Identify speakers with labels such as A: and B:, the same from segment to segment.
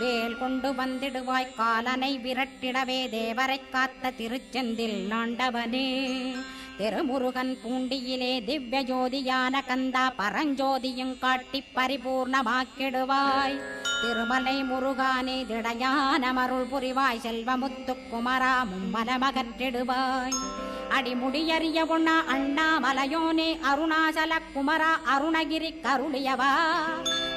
A: வேல் கொண்டு வந்திடுவாய் காலனை விரட்டிடவே தேவரை காத்த திருச்செந்தில் ஆண்டவனே. திருமுருகன் பூண்டியிலே திவ்ய ஜோதியான கந்தா பரஞ்சோதியும் காட்டி பரிபூர்ணமாக்கிடுவாய். திருமலை முருகானே திடையான மருள் புரிவாய் செல்வமுத்து குமரா மும்மலமகற்றிடுவாய். அடிமுடியறிய உண்ணா அண்ணாமலையோனே அருணாசல குமரா அருணகிரி கருளியவா.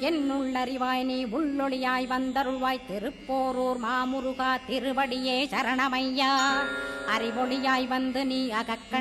A: என்னுள்ளறிவாய் நீ உள்ளொளியாய் வந்தருள்வாய். திருப்போரூர் மாமுருகா திருவடியே சரணமையா. அறிவொளியாய் வந்து நீ அகக்கண்